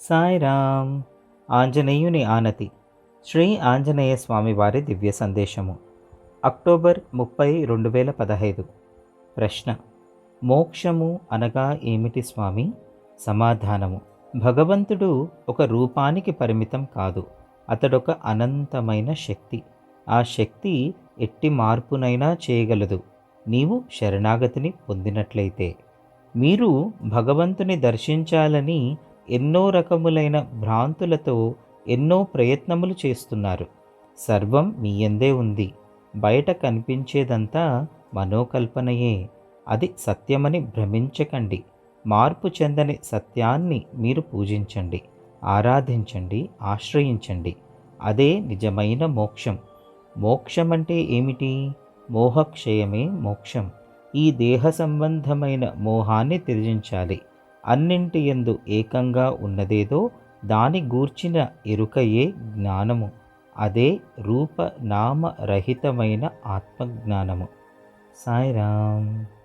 సాయిరామ్. ఆంజనేయుని ఆనతి. శ్రీ ఆంజనేయ స్వామి వారి దివ్య సందేశము. అక్టోబర్ ముప్పై రెండు వేల పదహైదు. ప్రశ్న. మోక్షము అనగా ఏమిటి స్వామి? సమాధానము. భగవంతుడు ఒక రూపానికి పరిమితం కాదు. అతడొక అనంతమైన శక్తి. ఆ శక్తి ఎట్టి మార్పునైనా చేయగలదు. నీవు శరణాగతిని పొందినట్లయితే. మీరు భగవంతుని దర్శించాలని ఎన్నో రకములైన భ్రాంతులతో ఎన్నో ప్రయత్నములు చేస్తున్నారు. సర్వం మీ యందే ఉంది. బయట కనిపించేదంతా మనోకల్పనయే. అది సత్యమని భ్రమించకండి. మార్పు చెందని సత్యాన్ని మీరు పూజించండి. ఆరాధించండి ఆశ్రయించండి. అదే నిజమైన మోక్షం. మోక్షం అంటే ఏమిటి? మోహక్షయమే మోక్షం. ఈ దేహ సంబంధమైన మోహాన్ని త్యజించాలి. అన్నింటి ఎందు ఏకంగా ఉన్నదేదో దాని గూర్చిన ఎరుకయే జ్ఞానము. అదే రూప నామ రహితమైన ఆత్మజ్ఞానము. సాయిరామ్.